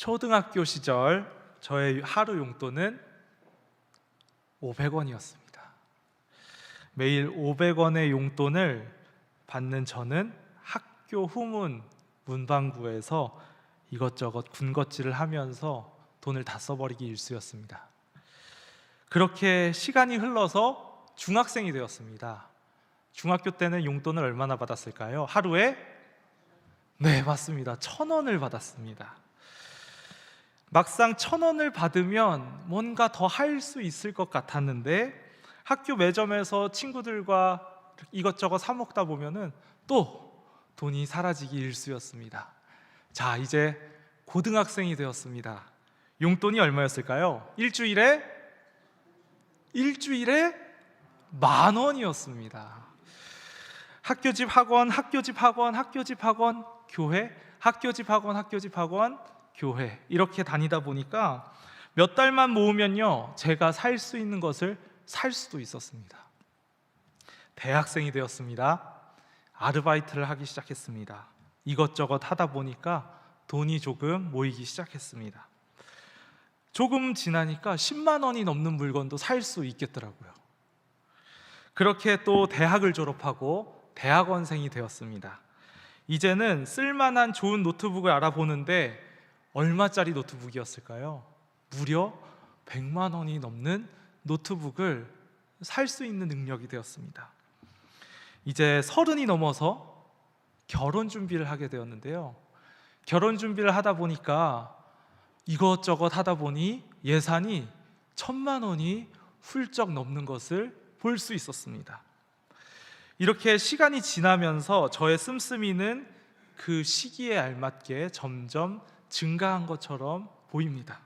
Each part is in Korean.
초등학교 시절 저의 하루 용돈은 500원이었습니다. 매일 500원의 용돈을 받는 저는 학교 후문 문방구에서 이것저것 군것질을 하면서 돈을 다 써버리기 일쑤였습니다. 그렇게 시간이 흘러서 중학생이 되었습니다. 중학교 때는 용돈을 얼마나 받았을까요? 하루에 네, 맞습니다. 천 원을 받았습니다. 막상 천 원을 받으면 뭔가 더 할 수 있을 것 같았는데 학교 매점에서 친구들과 이것저것 사 먹다 보면은 또 돈이 사라지기 일쑤였습니다. 자, 이제 고등학생이 되었습니다. 용돈이 얼마였을까요? 일주일에 일주일에 만 원이었습니다. 학교 집 학원, 학교 집 학원, 학교 집 학원, 교회, 학교 집 학원, 학교 집 학원, 교 회 이렇게 다니다 보니까 몇 달만 모으면요 제가 살 수 있는 것을 살 수도 있었습니다. 대학생이 되었습니다. 아르바이트를 하기 시작했습니다. 이것저것 하다 보니까 돈이 조금 모이기 시작했습니다. 조금 지나니까 10만 원이 넘는 물건도 살 수 있겠더라고요. 그렇게 또 대학을 졸업하고 대학원생이 되었습니다. 이제는 쓸만한 좋은 노트북을 알아보는데 얼마짜리 노트북이었을까요? 무려 100만 원이 넘는 노트북을 살 수 있는 능력이 되었습니다. 이제 서른이 넘어서 결혼 준비를 하게 되었는데요. 결혼 준비를 하다 보니까 이것저것 하다 보니 예산이 천만 원이 훌쩍 넘는 것을 볼 수 있었습니다. 이렇게 시간이 지나면서 저의 씀씀이는 그 시기에 알맞게 점점 증가한 것처럼 보입니다.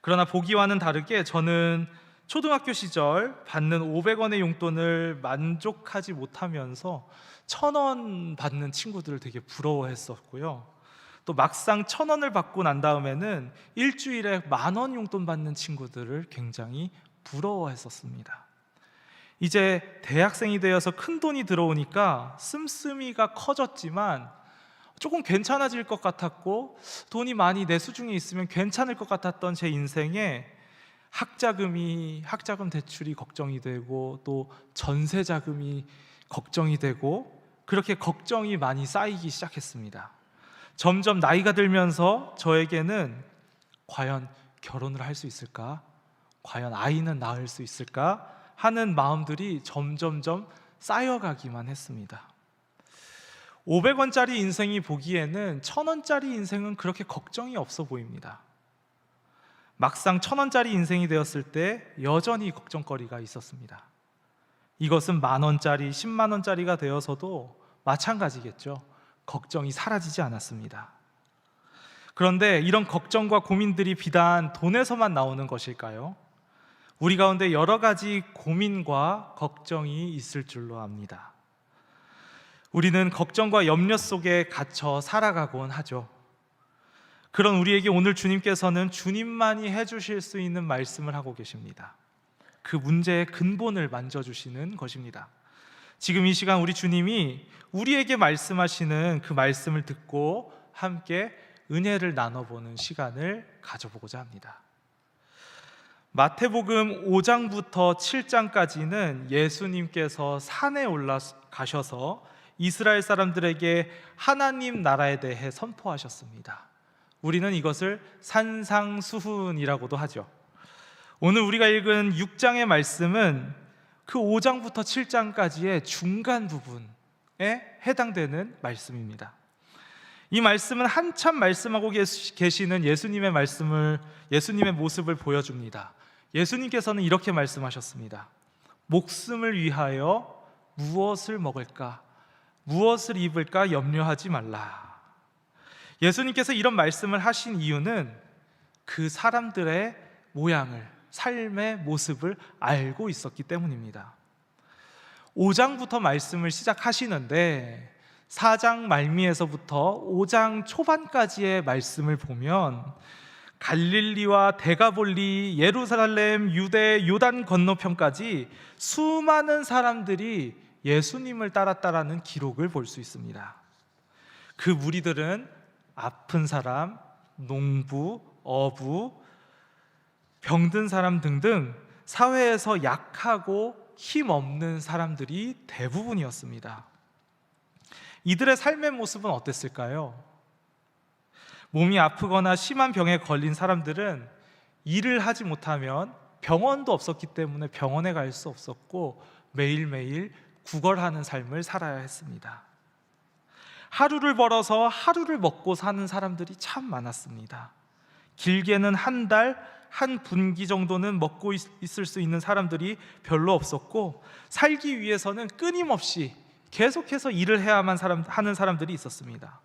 그러나 보기와는 다르게 저는 초등학교 시절 받는 500원의 용돈을 만족하지 못하면서 천원 받는 친구들을 되게 부러워했었고요. 또 막상 천 원을 받고 난 다음에는 일주일에 만 원 용돈 받는 친구들을 굉장히 부러워했었습니다. 이제 대학생이 되어서 큰 돈이 들어오니까 씀씀이가 커졌지만 조금 괜찮아질 것 같았고 돈이 많이 내 수중에 있으면 괜찮을 것 같았던 제 인생에 학자금이 학자금 대출이 걱정이 되고 또 전세 자금이 걱정이 되고 그렇게 걱정이 많이 쌓이기 시작했습니다. 점점 나이가 들면서 저에게는 과연 결혼을 할 수 있을까? 과연 아이는 낳을 수 있을까? 하는 마음들이 점점점 쌓여가기만 했습니다. 500원짜리 인생이 보기에는 1000원짜리 인생은 그렇게 걱정이 없어 보입니다. 막상 1000원짜리 인생이 되었을 때 여전히 걱정거리가 있었습니다. 이것은 만 원짜리, 10만 원짜리가 되어서도 마찬가지겠죠. 걱정이 사라지지 않았습니다. 그런데 이런 걱정과 고민들이 비단 돈에서만 나오는 것일까요? 우리 가운데 여러 가지 고민과 걱정이 있을 줄로 압니다. 우리는 걱정과 염려 속에 갇혀 살아가곤 하죠. 그런 우리에게 오늘 주님께서는 주님만이 해주실 수 있는 말씀을 하고 계십니다. 그 문제의 근본을 만져주시는 것입니다. 지금 이 시간 우리 주님이 우리에게 말씀하시는 그 말씀을 듣고 함께 은혜를 나눠보는 시간을 가져보고자 합니다. 마태복음 5장부터 7장까지는 예수님께서 산에 올라가셔서 이스라엘 사람들에게 하나님 나라에 대해 선포하셨습니다. 우리는 이것을 산상수훈이라고도 하죠. 오늘 우리가 읽은 6장의 말씀은 그 5장부터 7장까지의 중간 부분에 해당되는 말씀입니다. 이 말씀은 한참 말씀하고 계시는 예수님의 말씀을 예수님의 모습을 보여줍니다. 예수님께서는 이렇게 말씀하셨습니다. 목숨을 위하여 무엇을 먹을까, 무엇을 입을까 염려하지 말라. 예수님께서 이런 말씀을 하신 이유는 그 사람들의 모양을, 삶의 모습을 알고 있었기 때문입니다. 5장부터 말씀을 시작하시는데 4장 말미에서부터 5장 초반까지의 말씀을 보면 갈릴리와 데가볼리, 예루살렘, 유대, 요단 건너편까지 수많은 사람들이 예수님을 따랐다라는 기록을 볼 수 있습니다. 그 무리들은 아픈 사람, 농부, 어부, 병든 사람 등등 사회에서 약하고 힘없는 사람들이 대부분이었습니다. 이들의 삶의 모습은 어땠을까요? 몸이 아프거나 심한 병에 걸린 사람들은 일을 하지 못하면 병원도 없었기 때문에 병원에 갈 수 없었고 매일매일 구걸하는 삶을 살아야 했습니다. 하루를 벌어서 하루를 먹고 사는 사람들이 참 많았습니다. 길게는 한 달, 한 분기 정도는 먹고 있, 있을 수 있는 사람들이 별로 없었고 살기 위해서는 끊임없이 계속해서 일을 해야만 사람, 하는 사람들이 있었습니다.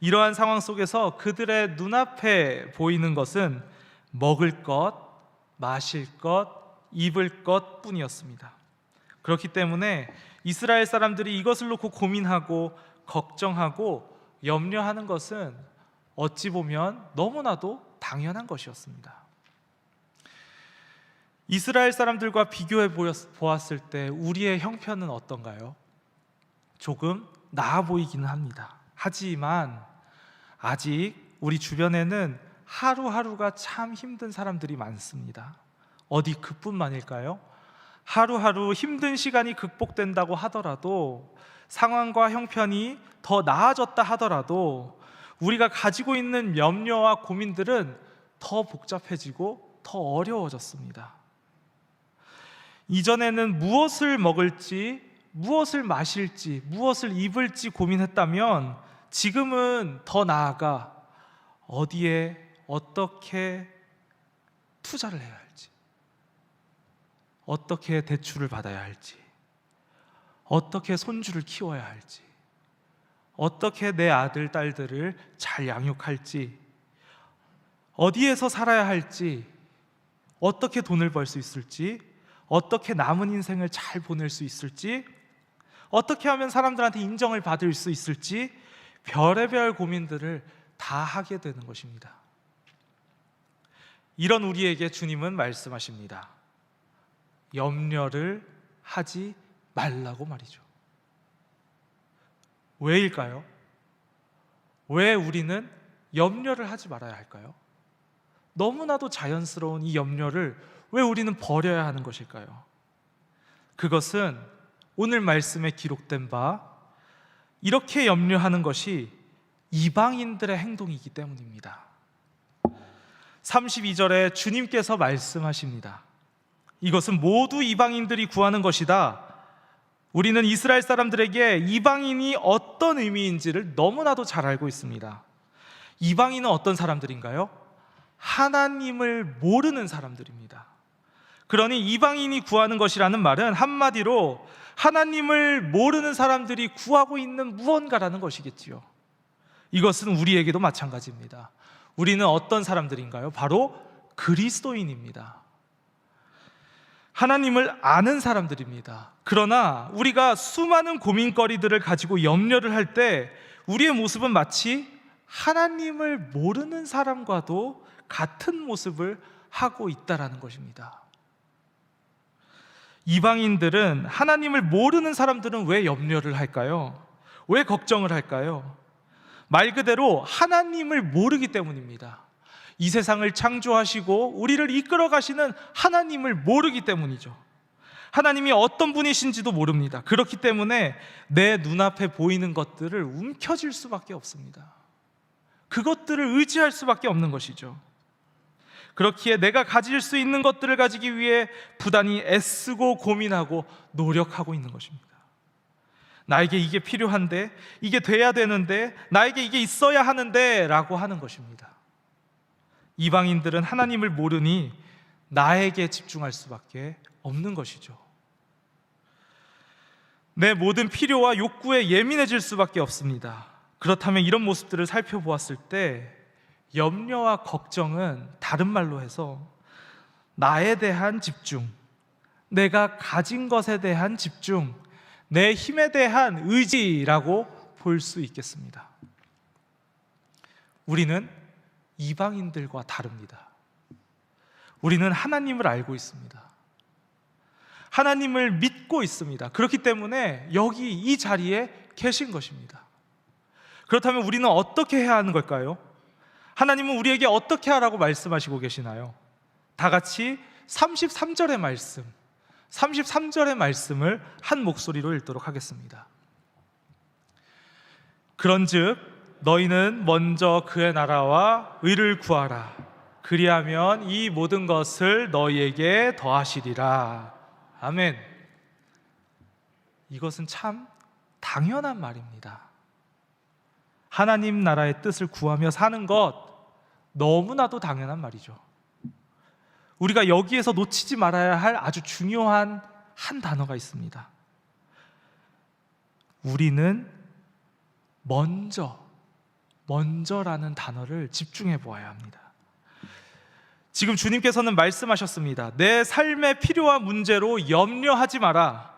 이러한 상황 속에서 그들의 눈앞에 보이는 것은 먹을 것, 마실 것, 입을 것 뿐이었습니다. 그렇기 때문에 이스라엘 사람들이 이것을 놓고 고민하고 걱정하고 염려하는 것은 어찌 보면 너무나도 당연한 것이었습니다. 이스라엘 사람들과 비교해 보았을 때 우리의 형편은 어떤가요? 조금 나아 보이기는 합니다. 하지만 아직 우리 주변에는 하루하루가 참 힘든 사람들이 많습니다. 어디 그뿐만일까요? 하루하루 힘든 시간이 극복된다고 하더라도 상황과 형편이 더 나아졌다 하더라도 우리가 가지고 있는 염려와 고민들은 더 복잡해지고 더 어려워졌습니다. 이전에는 무엇을 먹을지, 무엇을 마실지, 무엇을 입을지 고민했다면 지금은 더 나아가 어디에 어떻게 투자를 해야 할지, 어떻게 대출을 받아야 할지, 어떻게 손주를 키워야 할지, 어떻게 내 아들, 딸들을 잘 양육할지, 어디에서 살아야 할지, 어떻게 돈을 벌 수 있을지, 어떻게 남은 인생을 잘 보낼 수 있을지, 어떻게 하면 사람들한테 인정을 받을 수 있을지, 별의별 고민들을 다 하게 되는 것입니다. 이런 우리에게 주님은 말씀하십니다. 염려를 하지 말라고 말이죠. 왜일까요? 왜 우리는 염려를 하지 말아야 할까요? 너무나도 자연스러운 이 염려를 왜 우리는 버려야 하는 것일까요? 그것은 오늘 말씀에 기록된 바 이렇게 염려하는 것이 이방인들의 행동이기 때문입니다. 32절에 주님께서 말씀하십니다. 이것은 모두 이방인들이 구하는 것이다. 우리는 이스라엘 사람들에게 이방인이 어떤 의미인지를 너무나도 잘 알고 있습니다. 이방인은 어떤 사람들인가요? 하나님을 모르는 사람들입니다. 그러니 이방인이 구하는 것이라는 말은 한마디로 하나님을 모르는 사람들이 구하고 있는 무언가라는 것이겠지요. 이것은 우리에게도 마찬가지입니다. 우리는 어떤 사람들인가요? 바로 그리스도인입니다. 하나님을 아는 사람들입니다. 그러나 우리가 수많은 고민거리들을 가지고 염려를 할 때 우리의 모습은 마치 하나님을 모르는 사람과도 같은 모습을 하고 있다라는 것입니다. 이방인들은 하나님을 모르는 사람들은 왜 염려를 할까요? 왜 걱정을 할까요? 말 그대로 하나님을 모르기 때문입니다. 이 세상을 창조하시고 우리를 이끌어 가시는 하나님을 모르기 때문이죠. 하나님이 어떤 분이신지도 모릅니다. 그렇기 때문에 내 눈앞에 보이는 것들을 움켜쥘 수밖에 없습니다. 그것들을 의지할 수밖에 없는 것이죠. 그렇기에 내가 가질 수 있는 것들을 가지기 위해 부단히 애쓰고 고민하고 노력하고 있는 것입니다. 나에게 이게 필요한데, 이게 돼야 되는데, 나에게 이게 있어야 하는데, 라고 하는 것입니다. 이방인들은 하나님을 모르니 나에게 집중할 수밖에 없는 것이죠. 내 모든 필요와 욕구에 예민해질 수밖에 없습니다. 그렇다면 이런 모습들을 살펴보았을 때 염려와 걱정은 다른 말로 해서 나에 대한 집중, 내가 가진 것에 대한 집중, 내 힘에 대한 의지라고 볼 수 있겠습니다. 우리는 이방인들과 다릅니다. 우리는 하나님을 알고 있습니다. 하나님을 믿고 있습니다. 그렇기 때문에 여기 이 자리에 계신 것입니다. 그렇다면 우리는 어떻게 해야 하는 걸까요? 하나님은 우리에게 어떻게 하라고 말씀하시고 계시나요? 다 같이 33절의 말씀, 33절의 말씀을 한 목소리로 읽도록 하겠습니다. 그런즉 너희는 먼저 그의 나라와 의를 구하라. 그리하면 이 모든 것을 너희에게 더하시리라. 아멘. 이것은 참 당연한 말입니다. 하나님 나라의 뜻을 구하며 사는 것 너무나도 당연한 말이죠. 우리가 여기에서 놓치지 말아야 할 아주 중요한 한 단어가 있습니다. 우리는 먼저, 먼저라는 단어를 집중해 보아야 합니다. 지금 주님께서는 말씀하셨습니다. 내 삶의 필요한 문제로 염려하지 마라.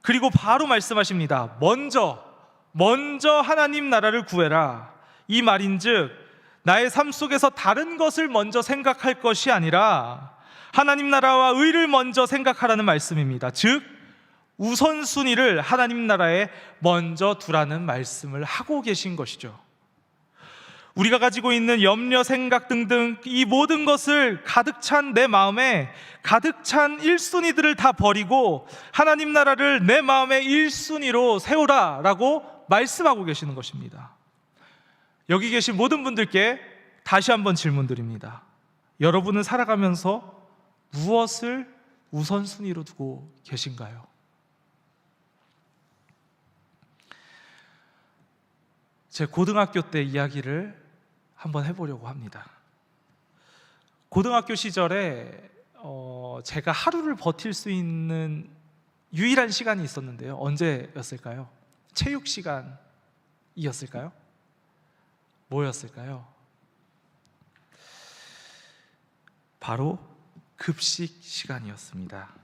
그리고 바로 말씀하십니다. 먼저, 먼저 하나님 나라를 구해라. 이 말인즉 나의 삶 속에서 다른 것을 먼저 생각할 것이 아니라 하나님 나라와 의를 먼저 생각하라는 말씀입니다. 즉 우선순위를 하나님 나라에 먼저 두라는 말씀을 하고 계신 것이죠. 우리가 가지고 있는 염려, 생각 등등 이 모든 것을 가득 찬 내 마음에 가득 찬 1순위들을 다 버리고 하나님 나라를 내 마음의 1순위로 세우라 라고 말씀하고 계시는 것입니다. 여기 계신 모든 분들께 다시 한번 질문드립니다. 여러분은 살아가면서 무엇을 우선순위로 두고 계신가요? 제 고등학교 때 이야기를 한번 해보려고 합니다. 고등학교 시절에 어, 제가 하루를 버틸 수 있는 유일한 시간이 있었는데요. 언제였을까요? 체육 시간이었을까요? 뭐였을까요? 바로 급식 시간이었습니다.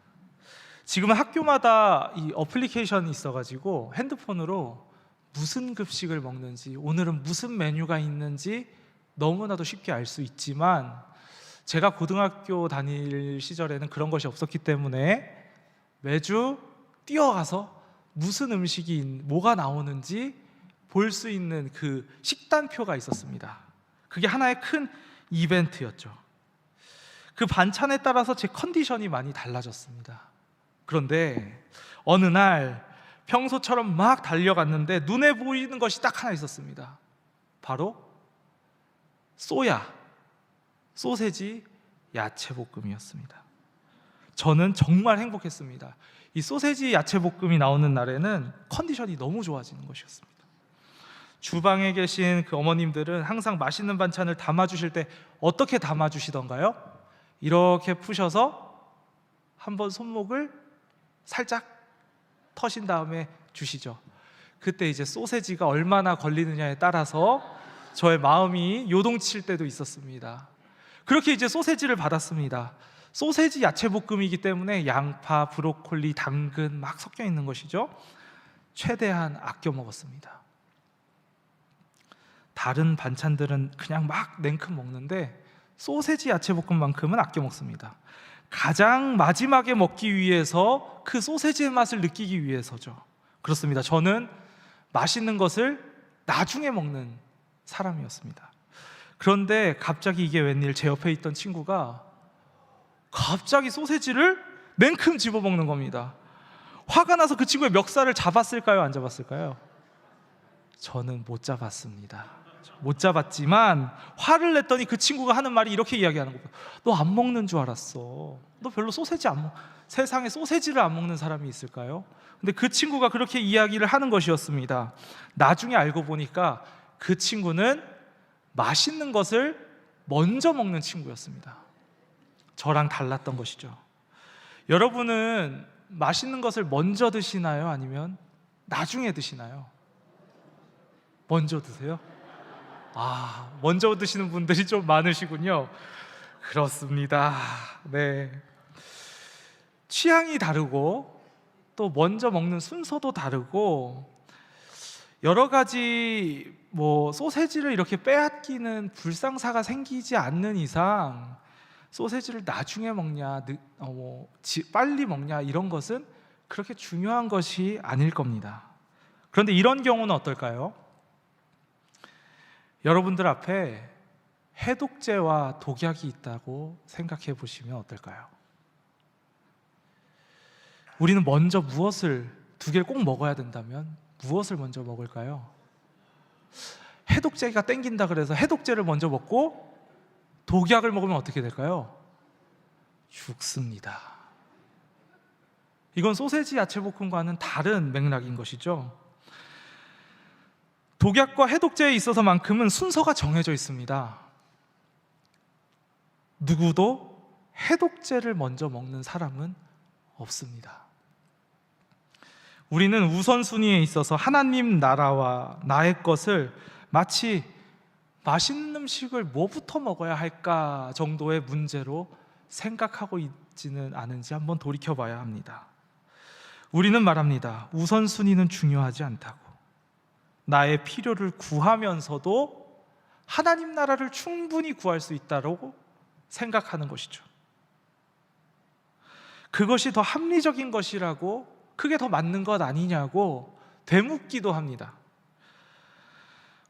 지금은 학교마다 이 어플리케이션이 있어가지고 핸드폰으로 무슨 급식을 먹는지 오늘은 무슨 메뉴가 있는지 너무나도 쉽게 알 수 있지만 제가 고등학교 다닐 시절에는 그런 것이 없었기 때문에 매주 뛰어가서 무슨 음식이 있- 뭐가 나오는지 볼 수 있는 그 식단표가 있었습니다. 그게 하나의 큰 이벤트였죠. 그 반찬에 따라서 제 컨디션이 많이 달라졌습니다. 그런데 어느 날 평소처럼 막 달려갔는데 눈에 보이는 것이 딱 하나 있었습니다. 바로 소야, 소세지 야채 볶음이었습니다. 저는 정말 행복했습니다. 이 소세지 야채 볶음이 나오는 날에는 컨디션이 너무 좋아지는 것이었습니다. 주방에 계신 그 어머님들은 항상 맛있는 반찬을 담아 주실 때 어떻게 담아 주시던가요? 이렇게 푸셔서 한번 손목을 살짝 터신 다음에 주시죠. 그때 이제 소세지가 얼마나 걸리느냐에 따라서 저의 마음이 요동칠 때도 있었습니다. 그렇게 이제 소세지를 받았습니다. 소세지 야채 볶음이기 때문에 양파, 브로콜리, 당근 막 섞여 있는 것이죠. 최대한 아껴 먹었습니다. 다른 반찬들은 그냥 막 냉큼 먹는데 소세지 야채 볶음만큼은 아껴 먹습니다. 가장 마지막에 먹기 위해서 그 소세지의 맛을 느끼기 위해서죠. 그렇습니다. 저는 맛있는 것을 나중에 먹는 사람이었습니다. 그런데 갑자기 이게 웬일 제 옆에 있던 친구가 갑자기 소세지를 냉큼 집어 먹는 겁니다. 화가 나서 그 친구의 멱살을 잡았을까요? 안 잡았을까요? 저는 못 잡았습니다. 못 잡았지만 화를 냈더니 그 친구가 하는 말이 이렇게 이야기하는 거예요. 너 안 먹는 줄 알았어. 너 별로 소세지 안 먹. 세상에 소세지를 안 먹는 사람이 있을까요? 근데 그 친구가 그렇게 이야기를 하는 것이었습니다. 나중에 알고 보니까 그 친구는 맛있는 것을 먼저 먹는 친구였습니다. 저랑 달랐던 것이죠. 여러분은 맛있는 것을 먼저 드시나요? 아니면 나중에 드시나요? 먼저 드세요? 아, 먼저 드시는 분들이 좀 많으시군요. 그렇습니다. 네. 취향이 다르고 또 먼저 먹는 순서도 다르고 여러 가지 뭐 소세지를 이렇게 빼앗기는 불상사가 생기지 않는 이상 소세지를 나중에 먹냐, 늦- 어, 뭐, 지- 빨리 먹냐 이런 것은 그렇게 중요한 것이 아닐 겁니다. 그런데 이런 경우는 어떨까요? 여러분들 앞에 해독제와 독약이 있다고 생각해 보시면 어떨까요? 우리는 먼저 무엇을 두 개를 꼭 먹어야 된다면 무엇을 먼저 먹을까요? 해독제가 땡긴다 그래서 해독제를 먼저 먹고 독약을 먹으면 어떻게 될까요? 죽습니다. 이건 소세지 야채 볶음과는 다른 맥락인 것이죠. 독약과 해독제에 있어서만큼은 순서가 정해져 있습니다. 누구도 해독제를 먼저 먹는 사람은 없습니다. 우리는 우선순위에 있어서 하나님 나라와 나의 것을 마치 맛있는 음식을 뭐부터 먹어야 할까 정도의 문제로 생각하고 있지는 않은지 한번 돌이켜 봐야 합니다. 우리는 말합니다. 우선순위는 중요하지 않다고. 나의 필요를 구하면서도 하나님 나라를 충분히 구할 수 있다고 생각하는 것이죠. 그것이 더 합리적인 것이라고 그게 더 맞는 것 아니냐고 되묻기도 합니다.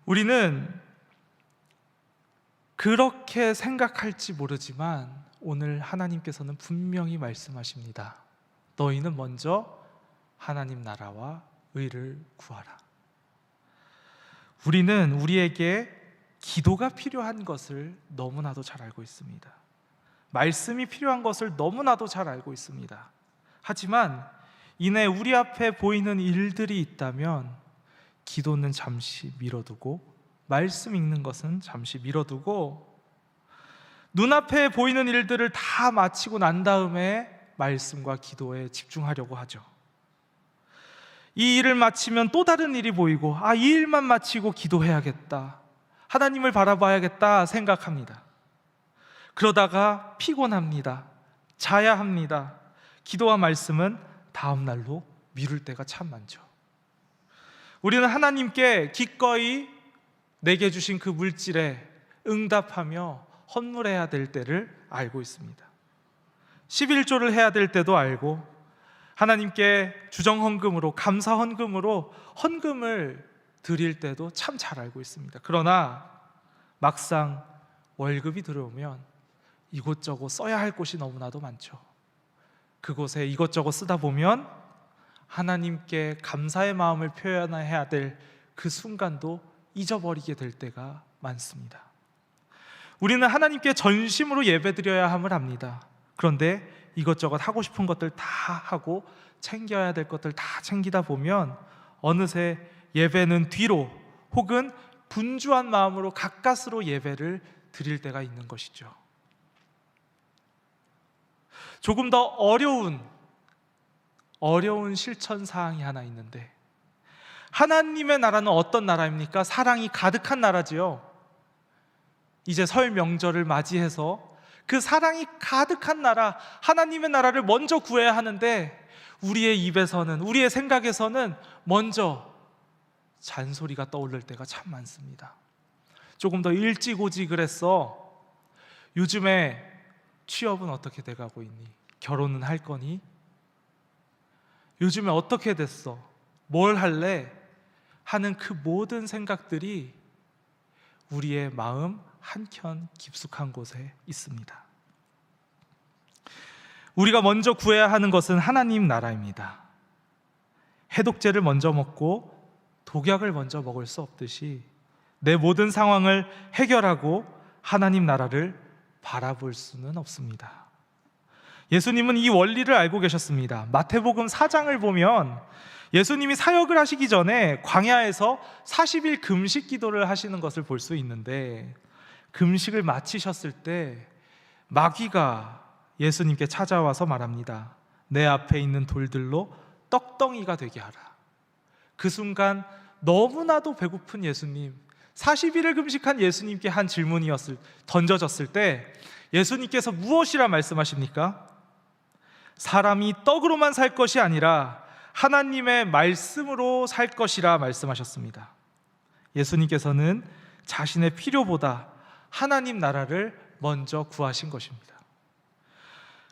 우리는 그렇게 생각할지 모르지만 오늘 하나님께서는 분명히 말씀하십니다. 너희는 먼저 하나님 나라와 의를 구하라. 우리는 우리에게 기도가 필요한 것을 너무나도 잘 알고 있습니다. 말씀이 필요한 것을 너무나도 잘 알고 있습니다. 하지만 이내 우리 앞에 보이는 일들이 있다면 기도는 잠시 미뤄두고 말씀 읽는 것은 잠시 미뤄두고 눈앞에 보이는 일들을 다 마치고 난 다음에 말씀과 기도에 집중하려고 하죠. 이 일을 마치면 또 다른 일이 보이고 아, 이 일만 마치고 기도해야겠다. 하나님을 바라봐야겠다 생각합니다. 그러다가 피곤합니다. 자야 합니다. 기도와 말씀은 다음 날로 미룰 때가 참 많죠. 우리는 하나님께 기꺼이 내게 주신 그 물질에 응답하며 헌물해야 될 때를 알고 있습니다. 11조를 해야 될 때도 알고 하나님께 주정 헌금으로 감사 헌금으로 헌금을 드릴 때도 참 잘 알고 있습니다. 그러나 막상 월급이 들어오면 이곳저곳 써야 할 곳이 너무나도 많죠. 그곳에 이것저것 쓰다 보면 하나님께 감사의 마음을 표현해야 될 그 순간도 잊어버리게 될 때가 많습니다. 우리는 하나님께 전심으로 예배드려야 함을 압니다. 그런데 이것저것 하고 싶은 것들 다 하고 챙겨야 될 것들 다 챙기다 보면 어느새 예배는 뒤로 혹은 분주한 마음으로 가까스로 예배를 드릴 때가 있는 것이죠. 조금 더 어려운 어려운 실천 사항이 하나 있는데 하나님의 나라는 어떤 나라입니까? 사랑이 가득한 나라지요. 이제 설 명절을 맞이해서 그 사랑이 가득한 나라, 하나님의 나라를 먼저 구해야 하는데 우리의 입에서는, 우리의 생각에서는 먼저 잔소리가 떠오를 때가 참 많습니다. 조금 더 일찍 오지 그랬어. 요즘에 취업은 어떻게 돼가고 있니? 결혼은 할 거니? 요즘에 어떻게 됐어? 뭘 할래? 하는 그 모든 생각들이 우리의 마음 한켠 깊숙한 곳에 있습니다. 우리가 먼저 구해야 하는 것은 하나님 나라입니다. 해독제를 먼저 먹고 독약을 먼저 먹을 수 없듯이 내 모든 상황을 해결하고 하나님 나라를 바라볼 수는 없습니다. 예수님은 이 원리를 알고 계셨습니다. 마태복음 4장을 보면 예수님이 사역을 하시기 전에 광야에서 40일 금식 기도를 하시는 것을 볼 수 있는데 금식을 마치셨을 때 마귀가 예수님께 찾아와서 말합니다. 내 앞에 있는 돌들로 떡덩이가 되게 하라. 그 순간 너무나도 배고픈 예수님, 40일을 금식한 예수님께 한 질문이었을 던져졌을 때 예수님께서 무엇이라 말씀하십니까? 사람이 떡으로만 살 것이 아니라 하나님의 말씀으로 살 것이라 말씀하셨습니다. 예수님께서는 자신의 필요보다 하나님 나라를 먼저 구하신 것입니다.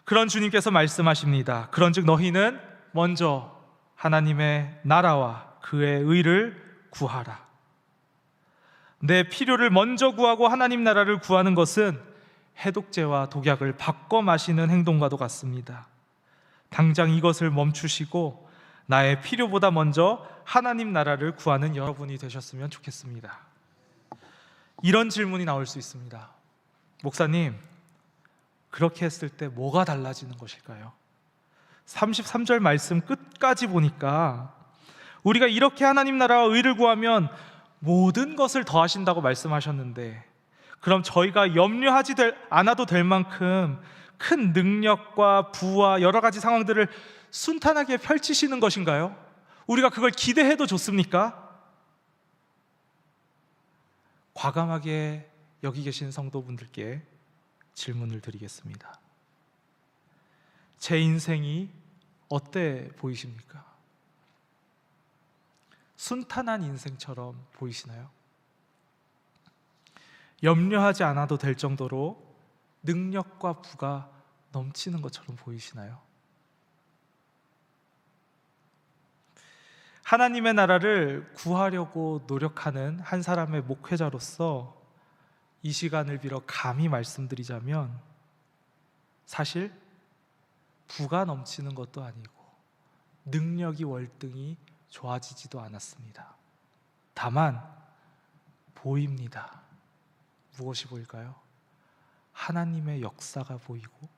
그런 주님께서 말씀하십니다. 그런즉 너희는 먼저 하나님의 나라와 그의 의를 구하라. 내 필요를 먼저 구하고 하나님 나라를 구하는 것은 해독제와 독약을 바꿔 마시는 행동과도 같습니다. 당장 이것을 멈추시고 나의 필요보다 먼저 하나님 나라를 구하는 여러분이 되셨으면 좋겠습니다. 이런 질문이 나올 수 있습니다. 목사님, 그렇게 했을 때 뭐가 달라지는 것일까요? 33절 말씀 끝까지 보니까 우리가 이렇게 하나님 나라와 의를 구하면 모든 것을 더하신다고 말씀하셨는데 그럼 저희가 염려하지 될- 않아도 될 만큼 큰 능력과 부와 여러 가지 상황들을 순탄하게 펼치시는 것인가요? 우리가 그걸 기대해도 좋습니까? 과감하게 여기 계신 성도분들께 질문을 드리겠습니다. 제 인생이 어때 보이십니까? 순탄한 인생처럼 보이시나요? 염려하지 않아도 될 정도로 능력과 부가 넘치는 것처럼 보이시나요? 하나님의 나라를 구하려고 노력하는 한 사람의 목회자로서 이 시간을 빌어 감히 말씀드리자면 사실 부가 넘치는 것도 아니고 능력이 월등히 좋아지지도 않았습니다. 다만 보입니다. 무엇이 보일까요? 하나님의 역사가 보이고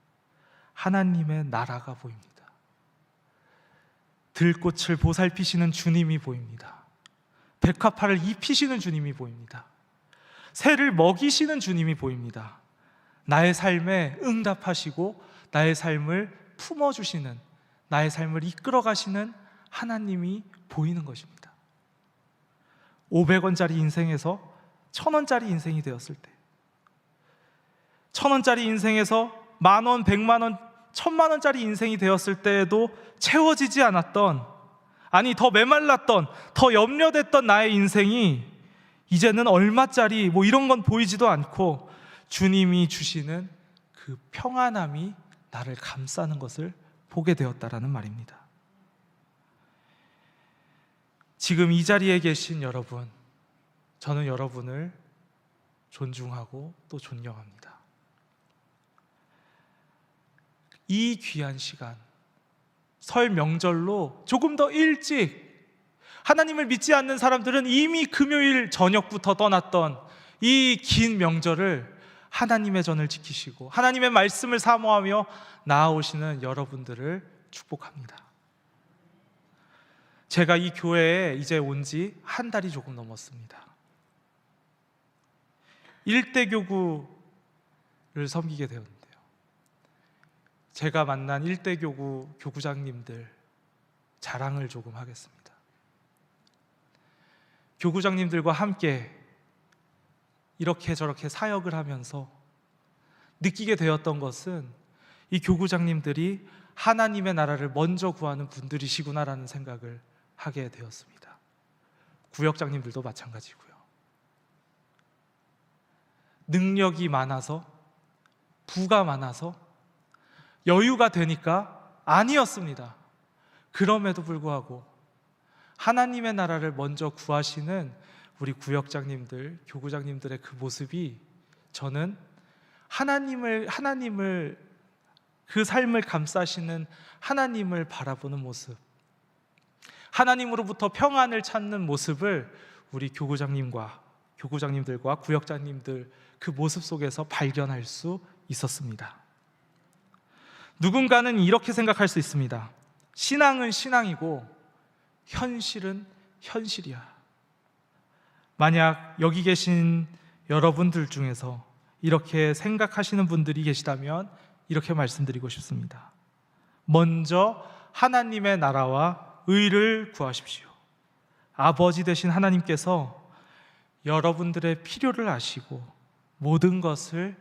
하나님의 나라가 보입니다. 들꽃을 보살피시는 주님이 보입니다. 백합화를 입히시는 주님이 보입니다. 새를 먹이시는 주님이 보입니다. 나의 삶에 응답하시고 나의 삶을 품어주시는 나의 삶을 이끌어 가시는 하나님이 보이는 것입니다. 500원짜리 인생에서 1000원짜리 인생이 되었을 때, 1000원짜리 인생에서 만원, 100만원, 1000만원짜리 인생이 되었을 때에도 채워지지 않았던, 아니 더 메말랐던, 더 염려됐던 나의 인생이 이제는 얼마짜리 뭐 이런 건 보이지도 않고 주님이 주시는 그 평안함이 나를 감싸는 것을 보게 되었다라는 말입니다. 지금 이 자리에 계신 여러분, 저는 여러분을 존중하고 또 존경합니다. 이 귀한 시간, 설 명절로 조금 더 일찍 하나님을 믿지 않는 사람들은 이미 금요일 저녁부터 떠났던 이 긴 명절을 하나님의 전을 지키시고 하나님의 말씀을 사모하며 나아오시는 여러분들을 축복합니다. 제가 이 교회에 이제 온 지 한 달이 조금 넘었습니다. 일대 교구를 섬기게 되었는데요. 제가 만난 일대 교구 교구장님들 자랑을 조금 하겠습니다. 교구장님들과 함께 이렇게 저렇게 사역을 하면서 느끼게 되었던 것은 이 교구장님들이 하나님의 나라를 먼저 구하는 분들이시구나라는 생각을 하게 되었습니다. 구역장님들도 마찬가지고요. 능력이 많아서 부가 많아서 여유가 되니까 아니었습니다. 그럼에도 불구하고 하나님의 나라를 먼저 구하시는 우리 구역장님들, 교구장님들의 그 모습이 저는 하나님을 하나님을 그 삶을 감싸시는 하나님을 바라보는 모습, 하나님으로부터 평안을 찾는 모습을 우리 교구장님과 교구장님들과 구역장님들 그 모습 속에서 발견할 수 있었습니다. 누군가는 이렇게 생각할 수 있습니다. 신앙은 신앙이고 현실은 현실이야. 만약 여기 계신 여러분들 중에서 이렇게 생각하시는 분들이 계시다면 이렇게 말씀드리고 싶습니다. 먼저 하나님의 나라와 의를 구하십시오. 아버지 되신 하나님께서 여러분들의 필요를 아시고 모든 것을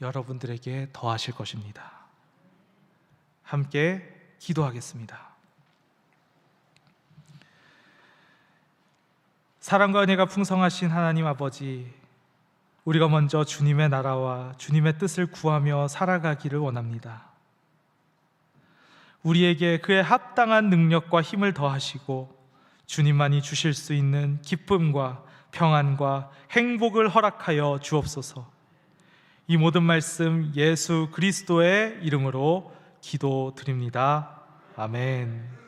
여러분들에게 더하실 것입니다. 함께 기도하겠습니다. 사랑과 은혜가 풍성하신 하나님 아버지, 우리가 먼저 주님의 나라와 주님의 뜻을 구하며 살아가기를 원합니다. 우리에게 그의 합당한 능력과 힘을 더하시고 주님만이 주실 수 있는 기쁨과 평안과 행복을 허락하여 주옵소서. 이 모든 말씀 예수 그리스도의 이름으로 기도드립니다. 아멘.